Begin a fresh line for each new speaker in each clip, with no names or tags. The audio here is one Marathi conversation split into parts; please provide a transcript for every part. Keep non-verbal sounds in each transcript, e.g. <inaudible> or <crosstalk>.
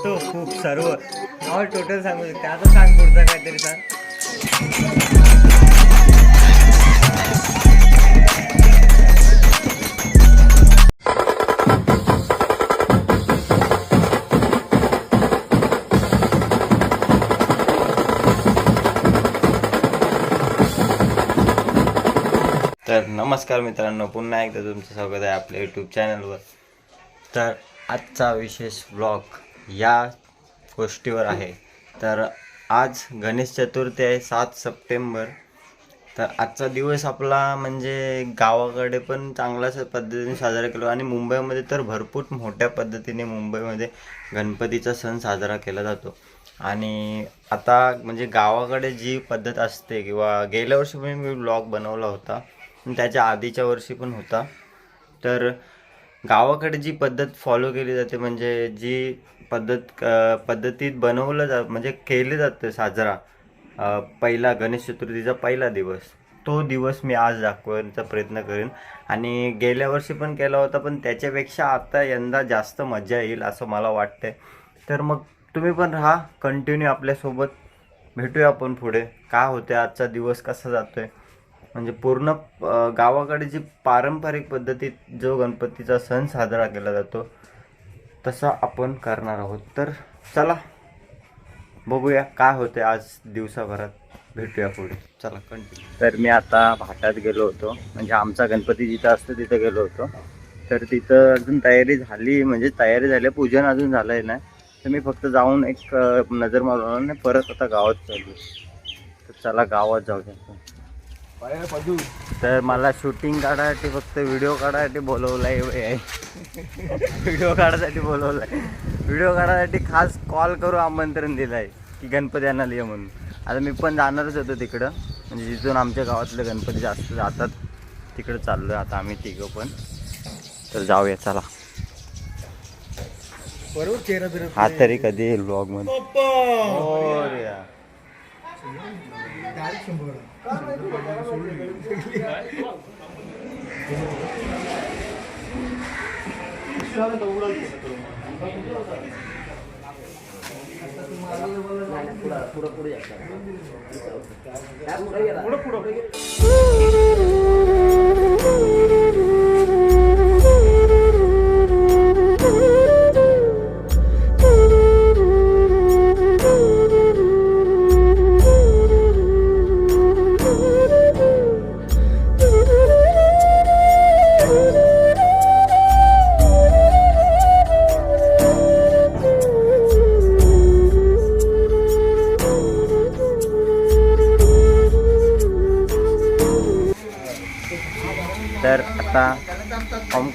असतो खूप सर्व. ऑल टोटल सांगू शकते. आता सांग पुढचा काहीतरी सांग. तर नमस्कार मित्रांनो पुन्हा एकदा तुमचं स्वागत आहे आपल्या यूट्यूब चॅनलवर तर आजचा विशेष ब्लॉग या गोष्टीवर आहे. तर आज गणेश चतुर्थी आहे सात सप्टेंबर. तर आजचा दिवस आपला म्हणजे गावाकडे पण चांगल्याच पद्धतीने साजरा केला आणि मुंबईमध्ये तर भरपूर मोठ्या पद्धतीने मुंबईमध्ये गणपतीचा सण साजरा केला जातो. आणि आता म्हणजे गावाकडे जी पद्धत असते किंवा गेल्या वर्षी पण मी ब्लॉग बनवला होता. त्याच्या आधीच्या वर्षी पण होता. तर गावाकडे जी पद्धत फॉलो केली जाते म्हणजे जी पद्धत पद्धतीत बनवलं जा म्हणजे केले जातं साजरा. पहिला गणेश चतुर्थीचा पहिला दिवस. तो दिवस मी आज दाखवण्याचा प्रयत्न करेन. आणि गेल्या वर्षी पण केला होता पण त्याच्यापेक्षा आता यंदा जास्त मजा येईल असं मला वाटतंय. तर मग तुम्ही पण राहा कंटिन्यू आपल्यासोबत. भेटूया आपण पुढे. काय होते आजचा दिवस कसा जातोय? म्हणजे पूर्ण गावाकडे जी पारंपरिक पद्धतीत जो गणपतीचा सण साजरा केला जातो तसा आपण करणार आहोत. तर चला बघूया काय होते आज दिवसाभरात. भेटूया पुढे. चला कंटिन्यू तर मी आता भाटात गेलो होतो. म्हणजे आमचा गणपती जिथं असतो तिथं गेलो होतो. तर तिथं अजून तयारी झाली म्हणजे तयारी झाली पूजन अजून झालंय ना. तर मी फक्त जाऊन एक नजर मारून परत आता गावात चाललो तर चला गावात जाऊ शकतो तर मला शूटिंग काढायसाठी फक्त व्हिडिओ काढायसाठी बोलवलाय व्हिडिओ काढायसाठी बोलवलाय. व्हिडिओ काढायसाठी खास कॉल करू आमंत्रण दिलंय की गणपती आणायला ये म्हणून. आता मी पण जाणारच होतो तिकडं. म्हणजे जिथून आमच्या गावातले गणपती जास्त जातात तिकडं चाललोय आता आम्ही तिघं पण. तर जाऊया चला.
बरोबर चेहरा
हा तरी कधी येईल ब्लॉग मध्ये हो रे यार.
डायरेक्ट शंभर
तर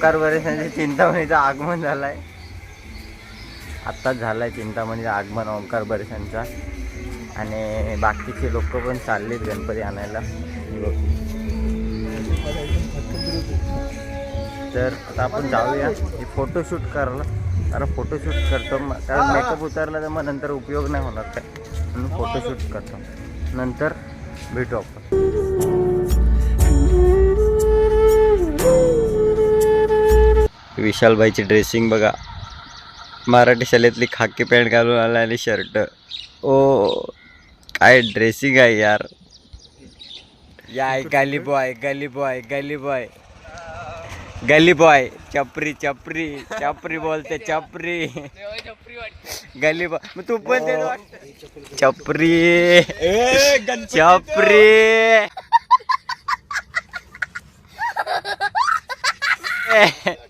ओमकार बरेसांचे चिंतामणीचं आगमन झालंय. आत्ताच झालंय चिंतामणीचं आगमन ओमकार बरेसांचा. आणि बाकीचे लोक पण चाललेत गणपती आणायला. तर आता आपण जाऊया. फोटोशूट करायला. कारण फोटोशूट करतो. मग कारण मेकअप उतरला तर मग नंतर उपयोग नाही होणार काय. म्हणून फोटोशूट करतो. नंतर भेटू विशालबाईची ड्रेसिंग बघा. मराठी शाळेतली खाकी पॅन्ट घालून आला आणि शर्ट. ओ काय ड्रेसिंग आहे यार. या Gully boy Gully boy Gully boy Gully boy Chapri चपरी चपरी बोलते चपरी. गली बॉय मग तू पण ते चपरी. चपरी. <laughs>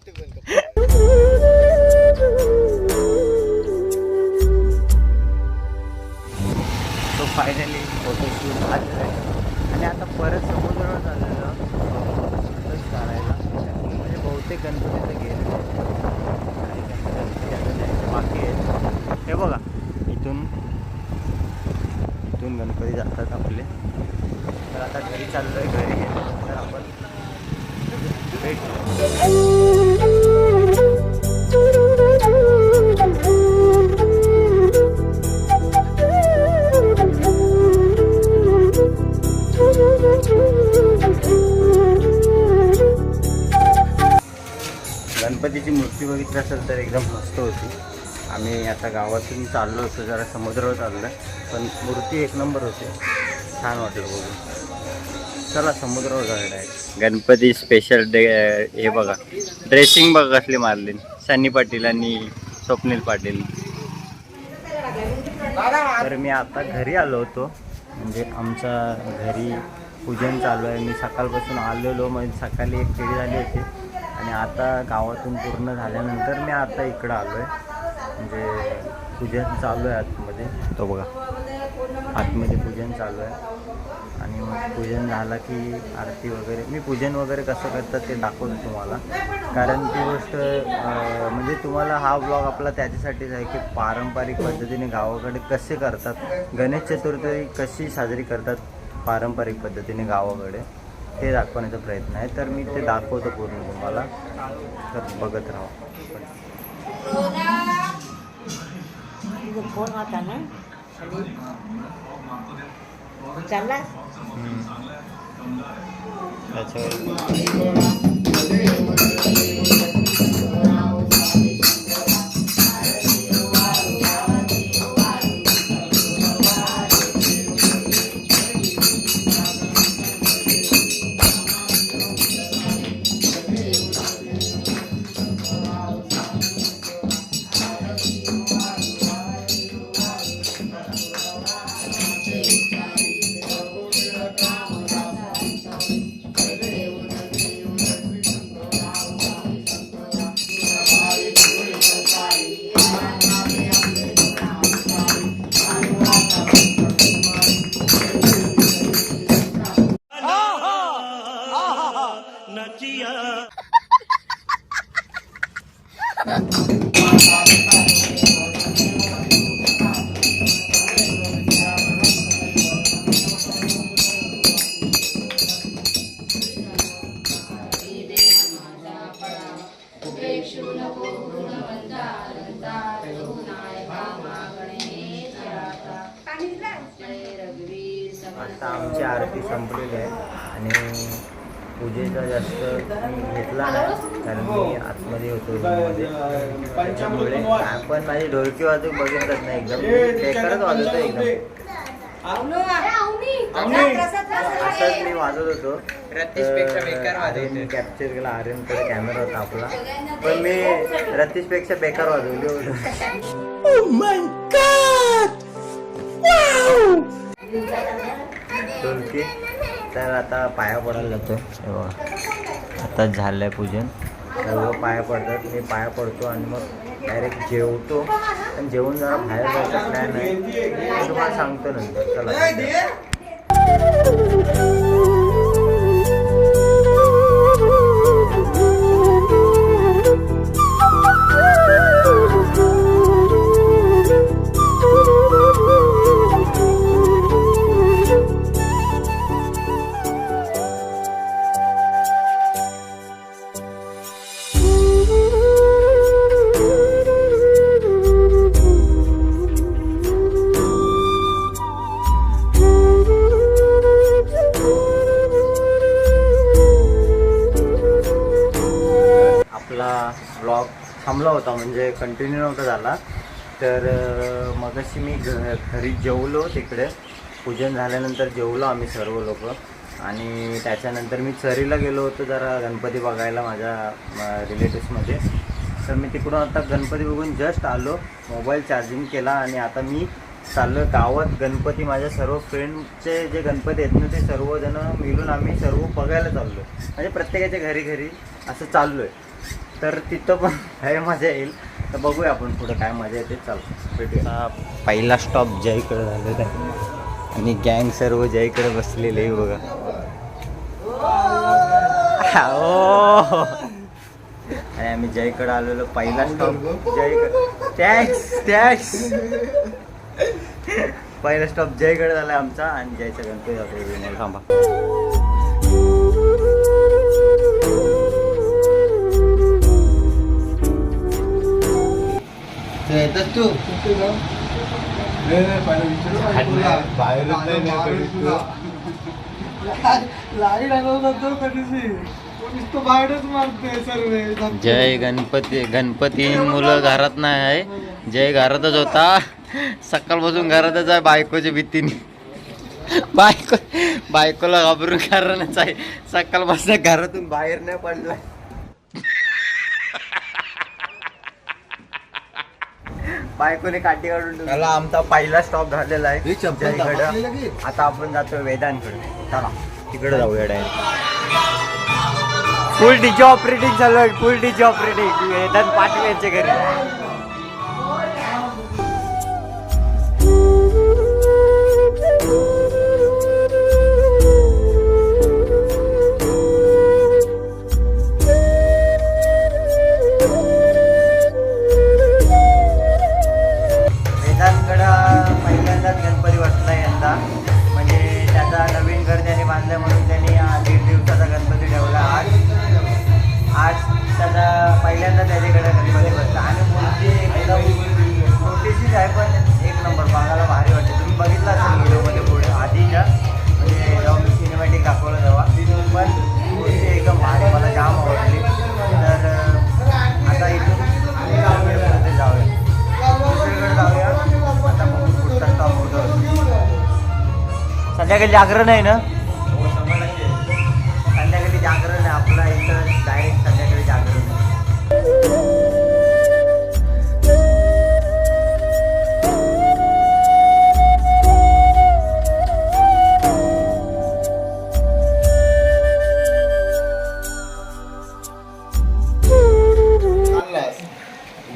तो फायनली फोटोशूट झालेला आहे आणि आता परत समुद्रावर झालेलं तिथंच काढायला म्हणजे बहुतेक गणपतीचं गेले गणपती बाकी आहे. हे बघा. इथून इथून गणपती जातात आपले. तर आता घरी चाललो आता गावातून चाललो होतो जरा समुद्रावर चाललो पण मूर्ती एक नंबर होते. छान वाटलं बघून. चला समुद्रावर direct. गणपती स्पेशल डे हे बघा. ड्रेसिंग बघा कसली मारली सनी पाटील आणि स्वप्नील पाटील. तर मी आता घरी आलो होतो. म्हणजे आमच्या घरी पूजन चालू आहे. मी सकाळपासून आलेलो. म्हणजे सकाळी एक पिढी झाली होती. आणि आता गावातून पूर्ण झाल्यानंतर मी आता इकडं आलो आहे म्हणजे पूजन चालू आहे आतमध्ये. तो बघा. आतमध्ये पूजन चालू आहे. आणि मग पूजन झालं की आरती वगैरे. मी पूजन वगैरे कसं करतात ते दाखवतो तुम्हाला. कारण ती गोष्ट म्हणजे तुम्हाला हा ब्लॉग आपला त्याच्यासाठीच आहे की पारंपरिक पद्धतीने गावाकडे कसे करतात गणेश चतुर्थी कशी साजरी करतात पारंपरिक पद्धतीने गावाकडे ते दाखवण्याचा प्रयत्न आहे. तर मी ते दाखवतो पूर्ण तुम्हाला. तर बघत राहा.
फोन होता ना चालला
त्याच्यावर आता ढोलकी वाजवूक बघितलंच नाही एकदम. बेकारच वाजवतो एकदम. असंच मी वाजवत होतो.
रतीशपेक्षा बेकार.
कॅप्चर केला आर्यनकडे कॅमेरा होता आपला. पण मी रतीशपेक्षा बेकार वाजवली होतो. ढोलकी तर आता पाया पडायला जातो. हे बघा. आता झालंय पूजन. सर्व पाया पडतात. मी पाया पडतो आणि मग डायरेक्ट जेवतो. पण जेवून जरा बाहेर जायचं प्लॅन आहे. तुम्हाला सांगतो नंतर. चला. थांबला होता म्हणजे कंटिन्यू नव्हता झाला. तर अं, मगाशी मी घ घरी जेवलो तिकडे. पूजन झाल्यानंतर जेवलो आम्ही सर्व लोक. आणि त्याच्यानंतर मी चरीला गेलो होतो जरा गणपती बघायला माझ्या रिलेटिव्समध्ये तर मी तिकडून आता गणपती बघून जस्ट आलो. मोबाईल चार्जिंग केला आणि आता मी चाललो गावात. गणपती माझ्या सर्व फ्रेंडचे जे गणपती आहेत ना ते सर्वजण मिळून आम्ही सर्व बघायला चाललो म्हणजे प्रत्येकाच्या घरी घरी असं चाललो आहे तर तिथं पण <laughs> काय मजा येईल. तर बघूया आपण पुढं काय मजा येते. चाल भेटूया. पहिला स्टॉप जयकडे झालेला आहे आणि गँग सर्व जयकडे बसलेले आहे बघा. ओ आणि आम्ही जयकडे आलेलो पहिला स्टॉप जयकडे टॅक्स टॅक्स पहिला स्टॉप जयकडे झाला आमचा. आणि जयचा गणपती जातो थांबा.
तू.
बाहेरच सर्व
जय गणपती गणपती मुलं घरात नाही आहे. जय घरातच होता. सकाळपासून घरातच आहे बायकोच्या भीतीने. बायको बायकोला घाबरून कारणच आहे. सकाळपासून घरातून बाहेर नाही पडलाय. बायकोने काठी काढून. त्याला आमचा पहिला स्टॉप झालेला आहे. जयगड आता आपण जातो वेदांकडे. चला तिकडे जाऊया डायरेक्ट फुल डीजे ऑपरेटिंग चालू आहे. Full DJ operating Vedant Patil यांच्या घरी. होता. म्हणजे त्याचा नवीन घर त्याने बांधलं म्हणून त्यांनी दीड दिवसाचा गणपती ठेवला आज. आज त्याचा पहिल्यांदा त्याच्याकडे गणपती बसला. आणि संध्याकाळी जागरण आहे ना? संध्याकाळी जागरण आहे. आपला इथं डायरेक्ट संध्याकाळी जागरण आहे.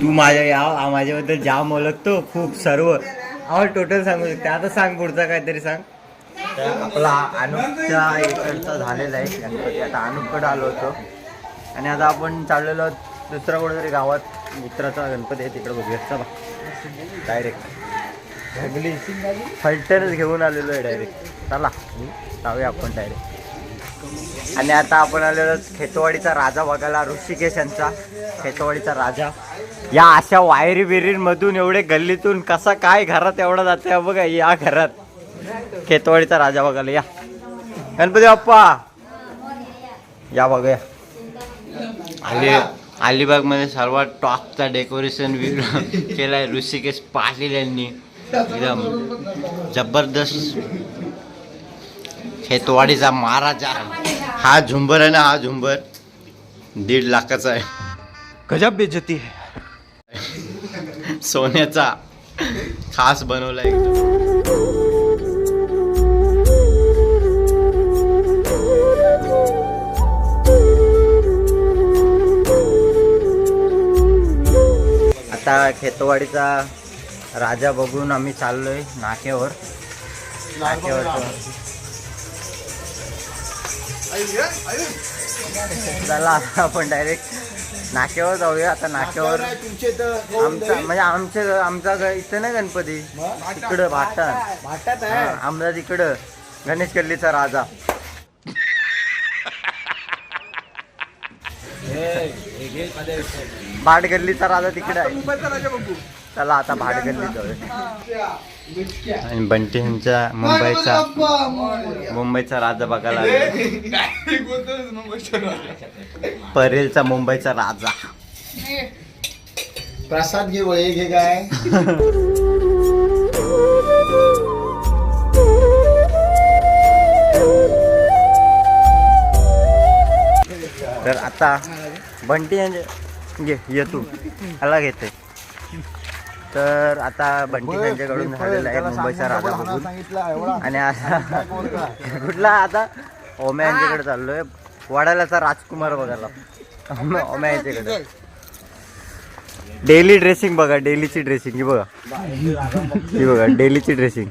तू माझ्या या माझ्याबद्दल जाम ओळखतो खूप सर्व. आम्हाला टोटल सांगू शकते. आता सांग पुढचा काहीतरी सांग. तर आपला अनुपच्या इकडचा झालेला आहे गणपती. आता अनुपकडे आलो होतो. आणि आता आपण चाललेलो दुसरा कुठेतरी गावात. मित्राचा गणपती आहे तिकडे बघूया. चला. डायरेक्ट सगळी फलटणच घेऊन आलेलो आहे डायरेक्ट चला. जाऊया आपण डायरेक्ट आणि आता आपण आलेलो खेतवाडीचा राजा बघायला ऋषिकेश यांचा खेतवाडीचा राजा. या अशा वायरी बिरींमधून एवढे गल्लीतून कसा काय घरात एवढा जाते बघा या घरात. खेतवाडीचा राजा बघायला या. गणपती बाप्पा. या बघूया. अली अलिबागमध्ये सर्वात टॉपचा डेकोरेशन केलाय ऋषिकेश पाटील यांनी. एकदम जबरदस्त. खेतवाडीचा महाराजा हा झुंबर आहे ना हा झुंबर. दीड लाखाचा आहे.
गजब बेजती है.
सोन्याचा खास बनवलाय. एकदम. आता खेतवाडीचा राजा बघून आम्ही चाललोय नाक्यावर. नाक्यावर चला आता आपण डायरेक्ट नाक्यावर जाऊया. आता नाक्यावर आमचा म्हणजे आमच्या आमचा इथं नाही गणपती. तिकडं भाटात
भाटात
आमचा तिकडं गणेश गल्लीचा राजा. भाट गल्लीचा राजा तिकडे आहे. चला आता भाट गल्लीत जाऊया आणि बंटी यांच्या मुंबईचा मुंबईचा राजा बघायला. परेलचा मुंबईचा राजा.
प्रसाद घे वळे घे काय
तर आता बंटी यांचे घे ये तू. ह्याला घेते तर आता बंटी यांच्याकडून झालेला आहे मुंबईचा राजा बघून. आणि आता <laughs> कुठला आता? ओम्या यांच्याकडे चाललोय. वडाल्याचा राजकुमार बघायला. ओम्या ओम्या यांच्याकडे. डेली ड्रेसिंग बघा डेलीची ड्रेसिंग. ही बघा. ही बघा डेलीची ड्रेसिंग.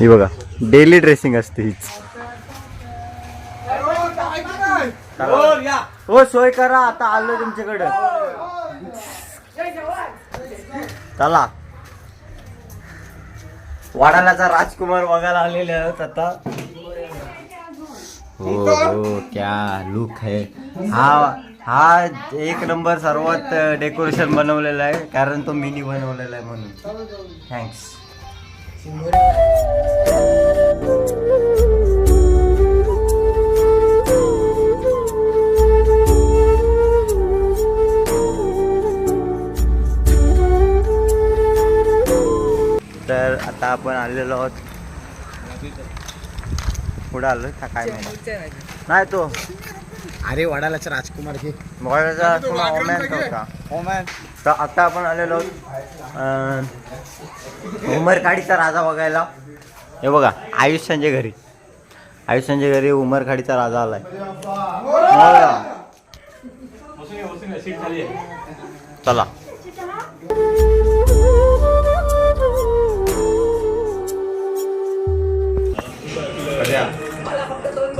ही बघा डेली ड्रेसिंग असते हीच. हो सोय करा आता आलो तुमच्याकडे. चला. वाडालाचा राजकुमार बघायला आलेले आहोत आता. हो हो क्या लुक है. हा हा एक नंबर सर्वात डेकोरेशन बनवलेला आहे कारण तो मिनी बनवलेला आहे म्हणून. थँक्स आपण आलेलो आहोत. पुढे आलोय. का काय नाही तो.
अरे वडालाचा राजकुमार
होता.
हो मॅन
तर आता आपण आलेलो आहोत. उमरखाडीचा राजा बघायला. हे बघा आयुष्यांच्या घरी. आयुष्यांच्या घरी उमरखाडीचा राजा आलाय. चला.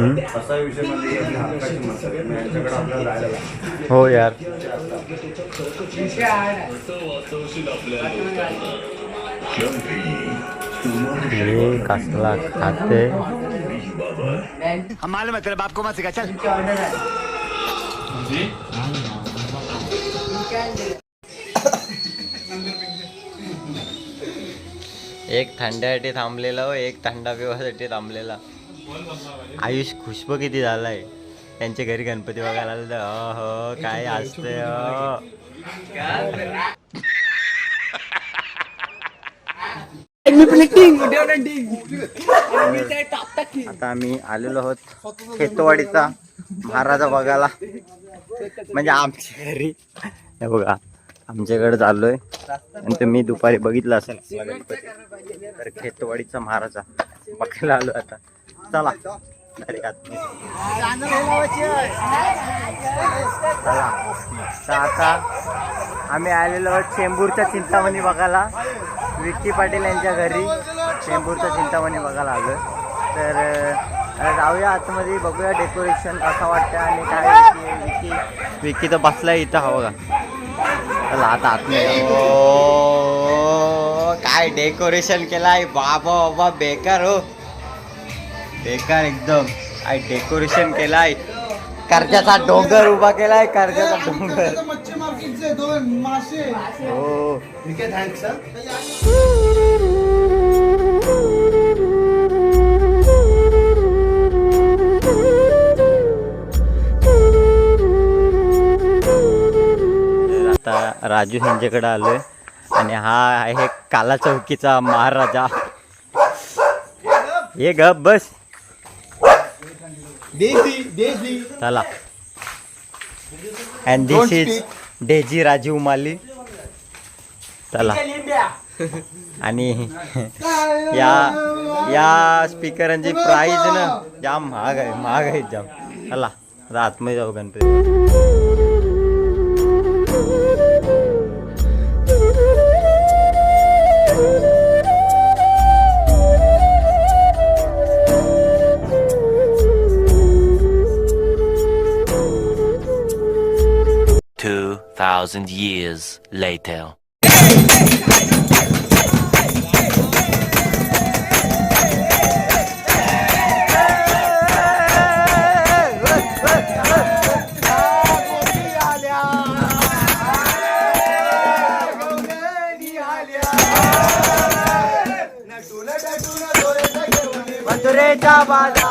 असा विषय म्हणजे आपली हक्काची मतं. आहेत. मग यांच्याकडे आपल्याला जायला लागतं.
हो यार. हे कसला खाते. एक थंड्यासाठी थांबलेला हो एक थंडा पिवासाठी थांबलेला. आयुष खुशब किती झालाय. त्यांच्या घरी गणपती बघायला आलं तर अहो काय असते आता आम्ही आलेलो आहोत खेतवाडीचा महाराजा बघायला. म्हणजे आमच्या घरी. हे बघा आमच्याकडे चाललोय. आणि ते मी दुपारी बघितलं असेल. तर खेतवाडीचा महाराजा बघायला आलो आता. चला. चला. तर आता आम्ही आलेलो आहोत चेंबूरच्या चिंतामणी बघायला. विक्की पाटील यांच्या घरी चेंबूरच्या चिंतामणी बघायला आलो तर जाऊया आतमध्ये बघूया डेकोरेशन कसं वाटतं आणि काय विकी विकी तर बसला इथं हवं का चला आता आतमध्ये काय डेकोरेशन केलाय? बाबा बाबा बेकार हो. बेकार एकदम. काय डेकोरेशन केलाय. कर्जाचा डोंगर उभा केलाय कर्जाचा डोंगर.
मच्छी मार्केटचे दोन मासे.
हो. आता राजू यांच्याकडे आलोय आणि हा आहे काला चौकीचा महाराजा. हे गप बस. चला. And this is Daisy Rajiv Mali चला आणि <laughs> या या स्पीकरांची प्राइस ना जाम महाग आहे महाग आहे जाम चला. आता आतमध्ये जाऊ गणपती.
thousand years later.
बाजा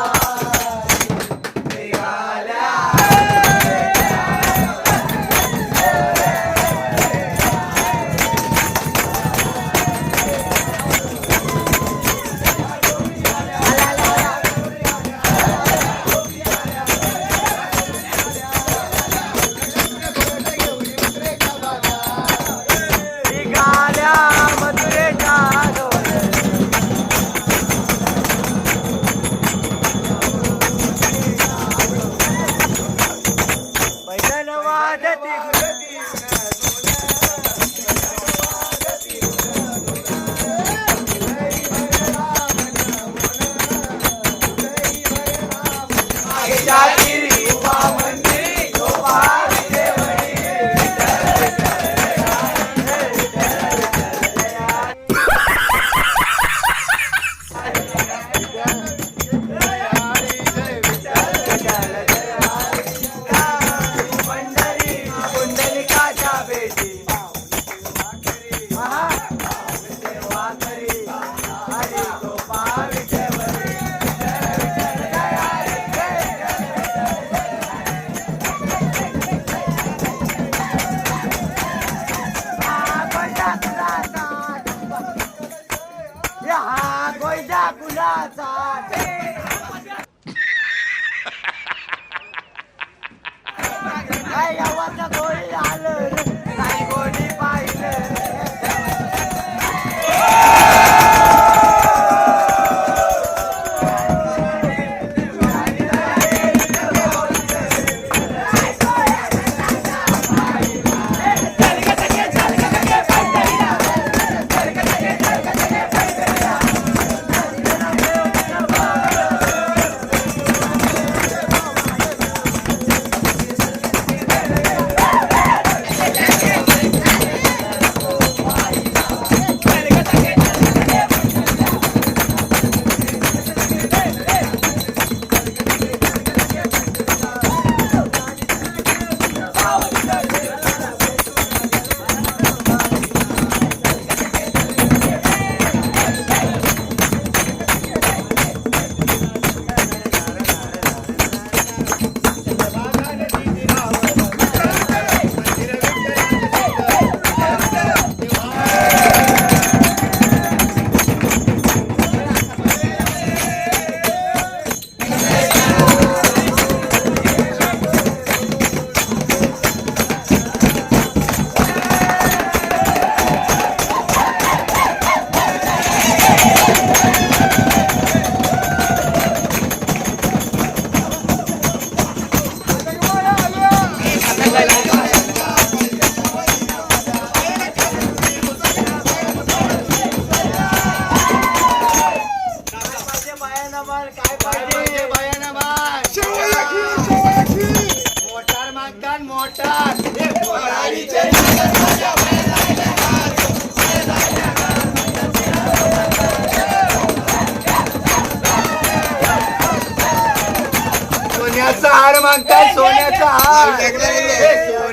सोन्याचा हार मागताय सोन्याचा हार.
सो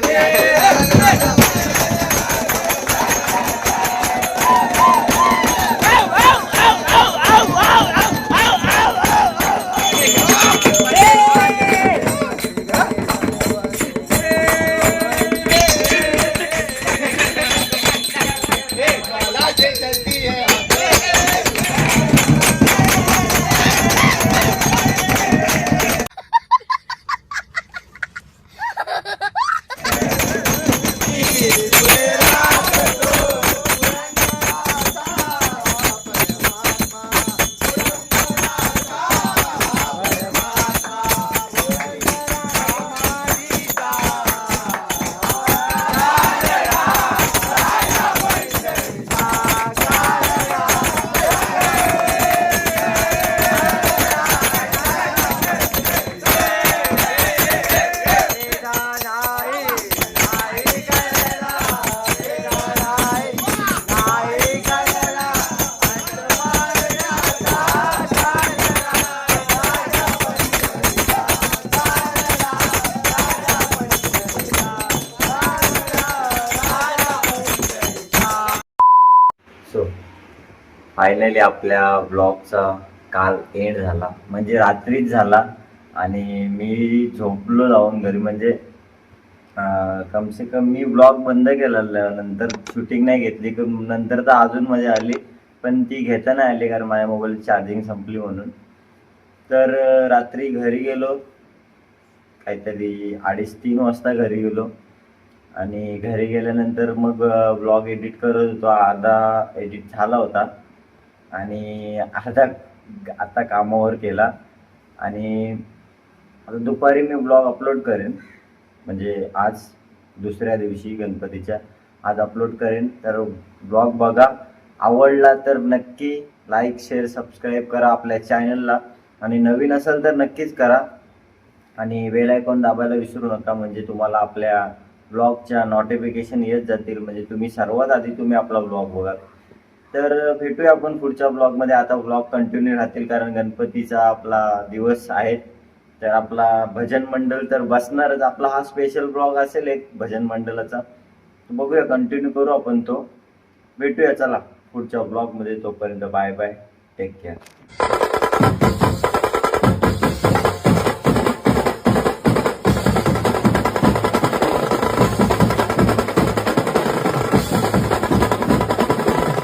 फायनली आपल्या ब्लॉगचा काल एंड झाला. म्हणजे रात्रीच झाला आणि मी झोपलो जाऊन घरी. म्हणजे कमसे कम मी ब्लॉग बंद केला नंतर शूटिंग नाही घेतली. नंतर तर अजून मजा आली. पण ती घेता नाही आली कारण माझ्या मोबाईल चार्जिंग संपली म्हणून. तर रात्री घरी गेलो. काहीतरी अडीच तीन वाजता घरी गेलो. आणि घरी गेल्यानंतर मग ब्लॉग एडिट करत होतो. अर्धा एडिट झाला होता. आणि अर्धा आता कामावर केला. आणि आता दुपारी मी ब्लॉग अपलोड करेन. म्हणजे आज दुसऱ्या दिवशी गणपतीच्या. आज अपलोड करेन. तर ब्लॉग बघा. आवडला तर नक्की लाईक शेअर सबस्क्राईब करा आपल्या चॅनलला. आणि नवीन असेल तर नक्कीच करा. आणि बेल आयकॉन दाबायला विसरू नका. म्हणजे तुम्हाला आपल्या ब्लॉगच्या नोटिफिकेशन येत जातील. म्हणजे तुम्ही सर्वात आधी तुम्ही आपला ब्लॉग बघा तर भेटूया आपण पुढच्या ब्लॉगमध्ये आता ब्लॉग कंटिन्यू राहतील कारण गणपतीचा आपला दिवस आहे. तर आपला भजन मंडळ तर बसणारच. आपला हा स्पेशल ब्लॉग असेल एक भजन मंडळाचा. तर बघूया कंटिन्यू करू आपण तो. भेटूया चला. पुढच्या ब्लॉगमध्ये तोपर्यंत बाय बाय टेक केअर